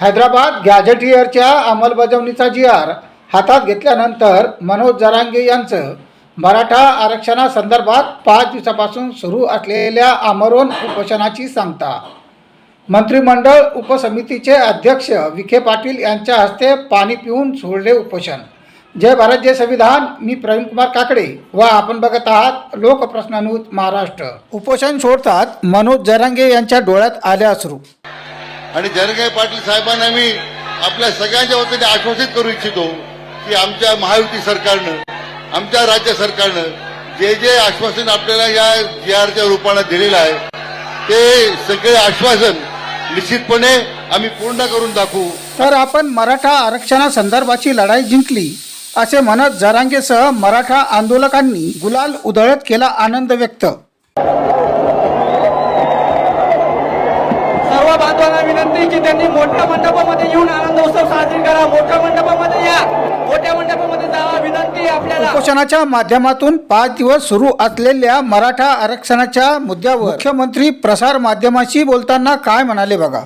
हैदराबाद गॅझेटियरच्या अंमलबजावणीचा जी आर हातात घेतल्यानंतर मनोज जरांगे यांचं मराठा आरक्षणासंदर्भात पाच दिवसापासून सुरू असलेल्या आमरण उपोषणाची सांगता. मंत्रिमंडळ उपसमितीचे अध्यक्ष विखे पाटील यांच्या हस्ते पाणी पिऊन सोडले उपोषण. जय भारत जय संविधान. मी प्रवीणकुमार काकडे व आपण बघत आहात लोकप्रश्नानुज महाराष्ट्र. उपोषण सोडतात मनोज जरांगे यांच्या डोळ्यात आले अश्रू आणि जरगाई पाटील साहेबांना मी आपल्या सगळ्यांच्या वतीने आश्वासित करू इच्छितो की आमच्या महायुती सरकारनं आमच्या राज्य सरकारनं जे जे आश्वासन आपल्याला या जी आरच्या रूपानं दिलेलं आहे ते सगळे आश्वासन निश्चितपणे आम्ही पूर्ण करून दाखवू. तर आपण मराठा आरक्षणासंदर्भाची लढाई जिंकली असे म्हणत जरांगेसह मराठा आंदोलकांनी गुलाल उधळत केला आनंद व्यक्त. सर्व बांधवांना विनंती की त्यांनी मोठ्या मंडपामध्ये येऊन आनंद उत्सव साजरी करा. मोठ्या मंडपामध्ये या. मोठ्या मंडपामध्ये जावा विनंती आपल्याला. उपोषणाच्या माध्यमातून पाच दिवस सुरू असलेल्या मराठा आरक्षणाच्या मुद्द्यावर मुख्यमंत्री प्रसार माध्यमाशी बोलताना काय म्हणाले बघा?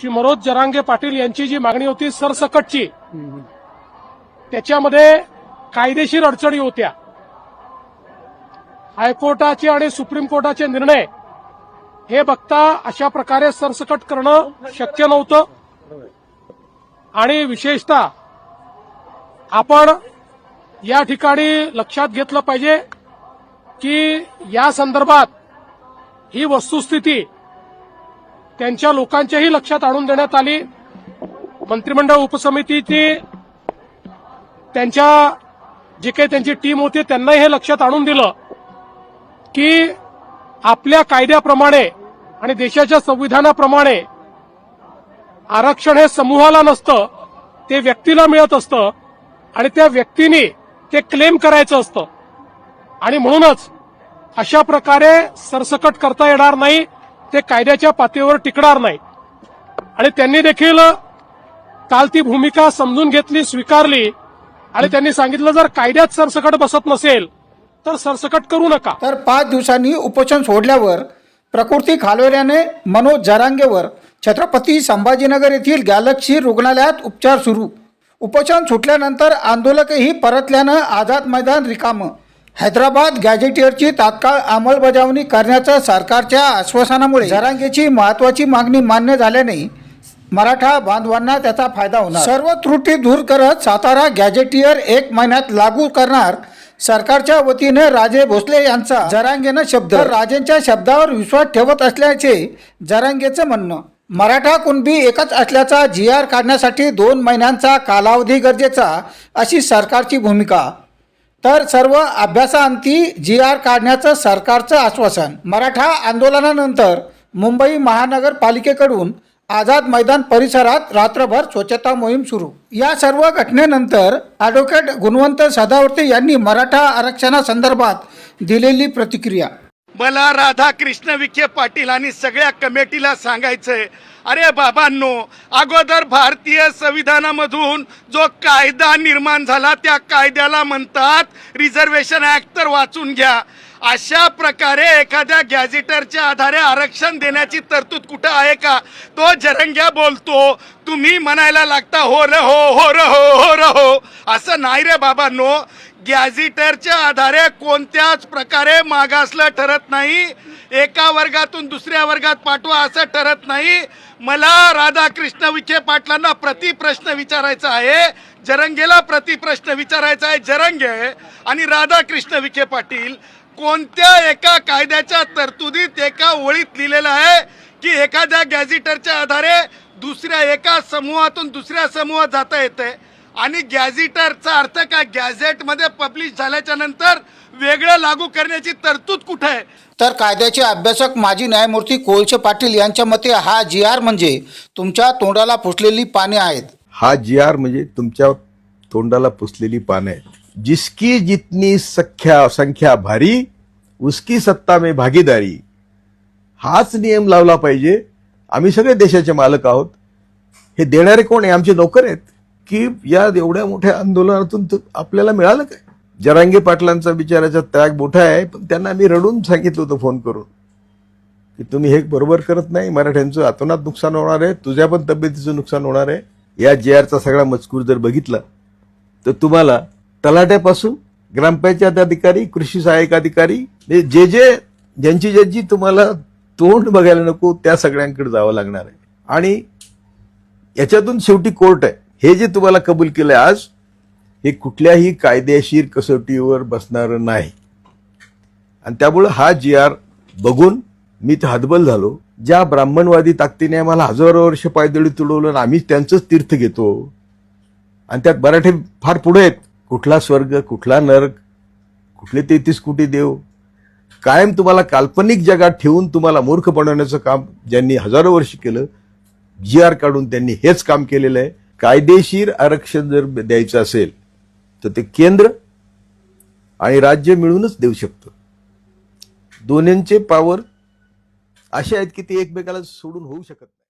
श्री मनोज जरांगे पाटील यांची जी मागणी होती सरसकटची त्याच्यामध्ये कायदेशीर अडचणी होत्या. हायकोर्टाचे आणि सुप्रीम कोर्टाचे निर्णय हे बघता अशा प्रकारे सरसकट करणं शक्य नव्हतं. आणि विशेषतः आपण या ठिकाणी लक्षात घेतलं पाहिजे की या संदर्भात ही वस्तुस्थिती त्यांच्या लोकांच्याही लक्षात आणून देण्यात आली. मंत्रिमंडळ उपसमितीची त्यांच्या जे काही त्यांची टीम होती त्यांनाही हे लक्षात आणून दिलं की आपल्या कायद्याप्रमाणे आणि देशाच्या संविधानाप्रमाणे आरक्षण हे समूहाला नसतं ते व्यक्तीला मिळत असतं आणि त्या व्यक्तीने ते क्लेम करायचं असतं. आणि म्हणूनच अशा प्रकारे सरसकट करता येणार नाही ते कायद्याच्या पातळीवर टिकणार नाही. आणि त्यांनी देखील काल ती भूमिका समजून घेतली स्वीकारली. आणि त्यांनी सांगितलं जर कायद्यात सरसकट बसत नसेल तर सरसकट करू नका. तर पाच दिवसांनी उपोषण सोडल्यावर प्रकृती खालवल्याने मनोज जरांगेवर छत्रपती संभाजीनगर येथील गॅलक्सी रुग्णालयात उपचार सुरू. उपोषण सुटल्यानंतर आंदोलकही परतल्यानं आझाद मैदान रिकामं. हैदराबाद गॅजेटियरची तात्काळ अंमलबजावणी करण्याचं सरकारच्या आश्वासनामुळे जरांगेची महत्वाची मागणी मान्य झाल्याने मराठा बांधवांना त्याचा फायदा होणार. सर्व त्रुटी दूर करत सातारा गॅजेटियर एक महिन्यात लागू करणार सरकारच्या वतीने राजे भोसले यांचा जरांगेनं शब्द. राजेंच्या शब्दावर विश्वास ठेवत असल्याचे जरांगेचं म्हणणं. मराठा कुणबी एकच असल्याचा जी आर काढण्यासाठी दोन महिन्यांचा कालावधी गरजेचा अशी सरकारची भूमिका. तर सर्व अभ्यासाअंती जी आर काढण्याचं सरकारचं आश्वासन. मराठा आंदोलनानंतर मुंबई महानगरपालिकेकडून आझाद मैदान परिसरात रात्रभर स्वच्छता मोहीम सुरू. या सर्व घटनेनंतर ॲडव्होकेट गुणवंत सदावर्ते यांनी मराठा आरक्षणासंदर्भात दिलेली प्रतिक्रिया. मला राधाकृष्ण विखे पाटील आणि सगळ्या कमिटीला सांगायचंय अरे बाबांनो अगोदर भारतीय संविधानामधून जो कायदा निर्माण झाला त्या कायद्याला म्हणतात रिझर्वेशन ऍक्ट तर वाचून घ्या. अशा प्रकारे एखाद्या गॅझेटरच्या आधारे आरक्षण देण्याची तरतूद कुठं आहे का? तो जरंग्या बोलतो तुम्ही म्हणायला लागता हो र हो हो र हो हो र हो. असं नाही रे बाबांनो. गॅझिटरच्या आधारे कोणत्याच प्रकारे मागासलं ठरत नाही. एका वर्गातून दुसऱ्या वर्गात पाठवा असं ठरत नाही. मला राधाकृष्ण विखे पाटलांना प्रतिप्रश्न विचारायचा आहे. जरंगेला प्रतिप्रश्न विचारायचा आहे जरंगे आणि राधाकृष्ण विखे पाटील. कोणत्या एका कायद्याच्या तरतुदीत एका ओळीत लिहिलेलं आहे की एखाद्या गॅझेटरच्या आधारे दुसऱ्या एका समूहातून दुसऱ्या समूहात जाता येते? आणि गॅझेटरचा अर्थ काय? गॅझेटमध्ये पब्लिश झाल्याच्यानंतर वेगळं लागू करण्याची तरतूद कुठे आहे? तर कायद्याचे अभ्यासक माजी न्यायमूर्ती कोळशे पाटील यांच्या मते हा जी आर म्हणजे तुमच्या तोंडाला फुसलेली पाने आहेत. हा जी आर म्हणजे तुमच्या तोंडाला पुसलेली पानं आहेत. जिसकी जितनी संख्या संख्या भारी उसकी सत्ता में भागीदारी. हाच नियम लावला पाहिजे. आम्ही सगळे देशाचे मालक आहोत. हे देणारे कोण आहे? आमचे नोकर आहेत. की या एवढ्या मोठ्या आंदोलनातून त- आपल्याला मिळालं काय? जरांगे पाटलांचा बिचाराचा त्याग मोठा आहे पण त्यांना मी रडून सांगितलं होतं फोन करून. की तुम्ही हे बरोबर करत नाही मराठ्यांचं अतोनात नुकसान होणार आहे तुझ्या पण तब्येतीचं नुकसान होणार आहे. या जे आरचा सगळा मजकूर जर बघितला तर तुम्हाला तलाट्यापासून ग्रामपंचायत अधिकारी कृषी सहाय्यक अधिकारी हे जे जे ज्यांची ज्यांची तुम्हाला तोंड बघायला नको त्या सगळ्यांकडे जावं लागणार आहे. आणि याच्यातून शेवटी कोर्ट आहे. हे जे तुम्हाला कबूल केलं आज हे कुठल्याही कायदेशीर कसोटीवर बसणारं नाही. आणि त्यामुळं हा जी आर बघून मी तर हतबल झालो. ज्या ब्राह्मणवादी ताकदीने आम्हाला हजारो वर्ष पायदळी तुडवलं आणि आम्ही त्यांचंच तीर्थ घेतो. आणि त्यात मराठे फार पुढे आहेत. कुठला स्वर्ग कुठला नरक कुठले तेहतीस कोटी देव? कायम तुम्हाला काल्पनिक जगात ठेवून तुम्हाला मूर्ख बनवण्याचं काम ज्यांनी हजारो वर्ष केलं जी आर काढून त्यांनी हेच काम केलेलं आहे. कायदेशीर आरक्षण जर द्यायचं असेल तर ते केंद्र आणि राज्य मिळूनच देऊ शकतं. दोन्हींचे पावर असे आहेत की ते एकमेकाला सोडून होऊ शकत नाही.